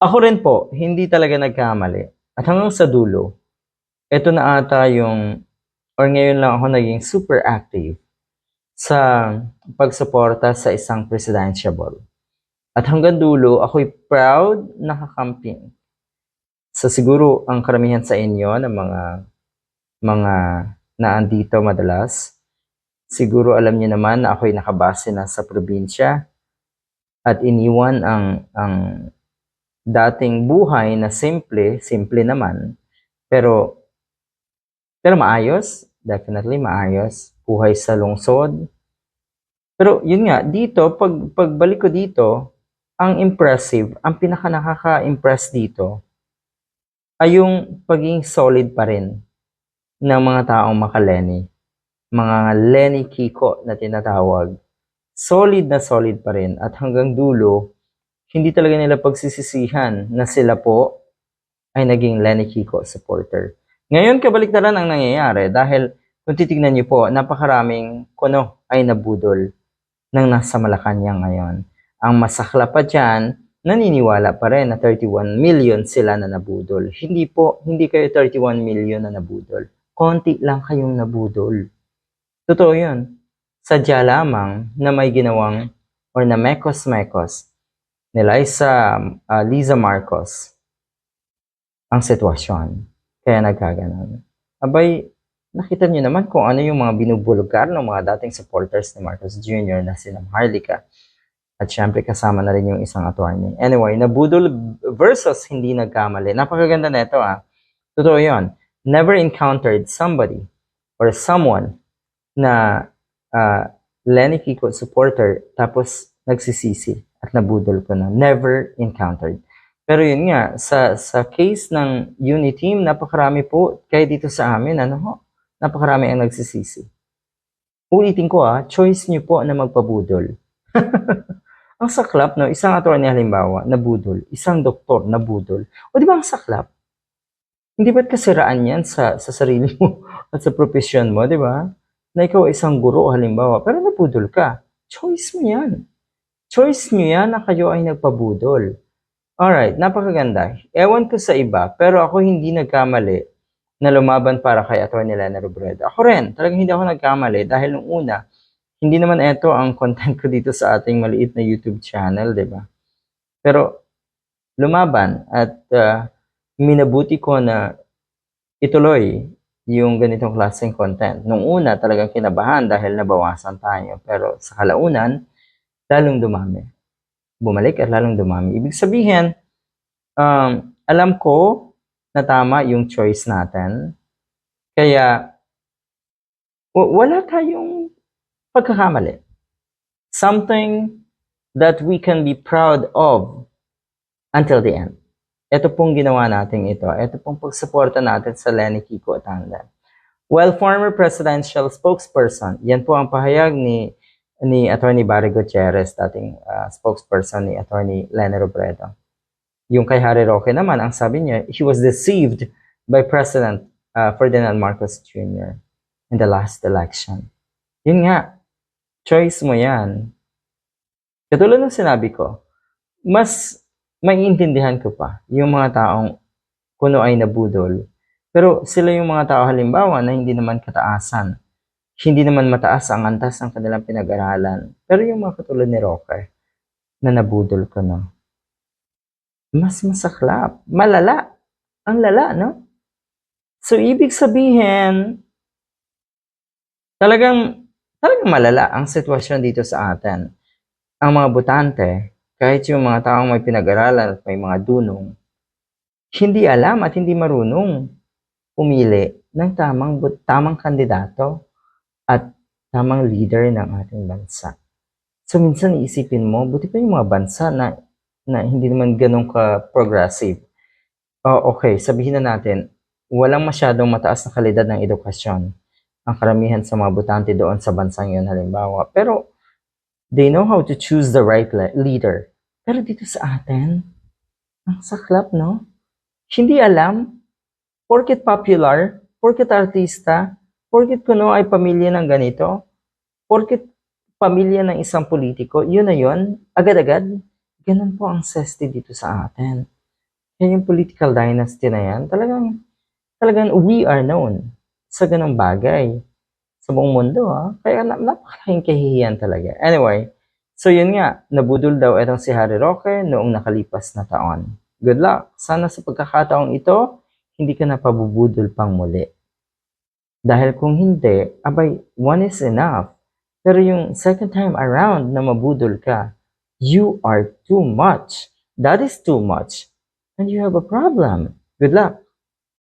Ako rin po, hindi talaga nagkamali. At hanggang sa dulo, ito na ata yung, or ngayon lang ako naging super active sa pagsuporta sa isang presidentiable. At hanggang dulo, ako'y proud na kakamping. So siguro ang karamihan sa inyo ng mga mga naandito madalas, siguro alam niyo naman na ako'y nakabase na sa probinsya at iniwan ang ang dating buhay na simple, simple naman, pero pero maayos, definitely maayos, buhay sa lungsod. Pero yun nga, dito, pag, pagbalik ko dito, ang impressive, ang pinaka nakaka-impress dito, ay yung pagiging solid pa rin ng mga taong makaleni. Mga Lenny Kiko na tinatawag. Solid na solid pa rin at hanggang dulo, hindi talaga nila pagsisisihan na sila po ay naging Lenny Kiko supporter. Ngayon, kabaliktaran ang nangyayari dahil kung titignan niyo po, napakaraming kuno ay nabudol ng nasa Malacanang ngayon. Ang masakla pa dyan, naniniwala pa rin na 31 million sila na nabudol. Hindi po, hindi kayo 31 million na nabudol. Konti lang kayong nabudol. Totoo yun. Sadya lamang na may ginawang or na mekos-mekos ni Liza, ah, Liza Marcos ang sitwasyon. Kaya nagkaganon. Abay, nakita niyo naman kung ano yung mga binubulgar ng mga dating supporters ni Marcos Jr. na si Harlika. At syempre kasama na rin yung isang attorney. Anyway, nabudol versus hindi nagkamali. Napakaganda na ito ah. Totoo yun. Never encountered somebody or someone na ah, Lenny Kiko supporter tapos nagsisisi at nabudol ko na. Never encountered. Pero yun nga, sa, sa case ng Unity Team, napakarami po, kaya dito sa amin, ano ho, napakarami ang nagsisisi. Ulitin ko ah, choice niyo po na magpabudol. ang saklap, no? Isang attorney halimbawa, nabudol. Isang doktor, nabudol. O di ba ang saklap? Hindi ba't kasiraan yan sa, sa sarili mo at sa profesyon mo, di ba? Na ikaw isang guro halimbawa, pero nabudol ka. Choice mo yan. Choice niyo yan na kayo ay nagpabudol. Alright, napakaganda. Ewan ko sa iba, pero ako hindi nagkamali na lumaban para kay Atty. Lena Robredo. Ako rin, talagang hindi ako nagkamali dahil nung una, hindi naman ito ang content ko dito sa ating maliit na YouTube channel, di ba? Pero lumaban at uh, minabuti ko na ituloy yung ganitong klaseng content. Nung una, talagang kinabahan dahil nabawasan tayo. Pero sa kalaunan, lalong dumami bumalik at lalong dumami. Ibig sabihin, um, alam ko na tama yung choice natin. Kaya, wala tayong pagkakamali. Something that we can be proud of until the end. Ito pong ginawa natin ito. Ito pong pagsuporta natin sa Lenny Kiko Tanda. Well, former presidential spokesperson, yan po ang pahayag ni ni Attorney Barry Gutierrez, dating uh, spokesperson ni Attorney Lene Robredo. Yung kay Harry Roque naman, ang sabi niya, he was deceived by President uh, Ferdinand Marcos Jr. in the last election. Yun nga, choice mo yan. Katulad ng sinabi ko, mas maiintindihan ko pa yung mga taong kuno ay nabudol. Pero sila yung mga tao halimbawa na hindi naman kataasan hindi naman mataas ang antas ng kanilang pinag-aralan. Pero yung mga katulad ni Rocker, na nabudol ko, no? Mas masaklap. Malala. Ang lala, no? So, ibig sabihin, talagang, talagang malala ang sitwasyon dito sa atin. Ang mga butante, kahit yung mga taong may pinag-aralan at may mga dunong, hindi alam at hindi marunong pumili ng tamang, tamang kandidato at tamang leader ng ating bansa. So minsan iisipin mo, buti pa yung mga bansa na, na hindi naman ganun ka-progressive. Oh, okay, sabihin na natin, walang masyadong mataas na kalidad ng edukasyon ang karamihan sa mga butante doon sa bansang yun halimbawa. Pero they know how to choose the right le- leader. Pero dito sa atin, ang saklap, no? Hindi alam, porket popular, porket artista, Porkit kuno ay pamilya ng ganito, porkit pamilya ng isang politiko, yun na yun, agad-agad, ganun po ang sesti dito sa atin. Yan yung political dynasty na yan. Talagang, talagang we are known sa ganong bagay sa buong mundo. Ha? Kaya na, napakalaking kahihiyan talaga. Anyway, so yun nga, nabudol daw itong si Harry Roque noong nakalipas na taon. Good luck! Sana sa pagkakataong ito, hindi ka napabubudol pang muli. Dahil kung hindi, abay, one is enough. Pero yung second time around na mabudol ka, you are too much. That is too much. And you have a problem. Good luck!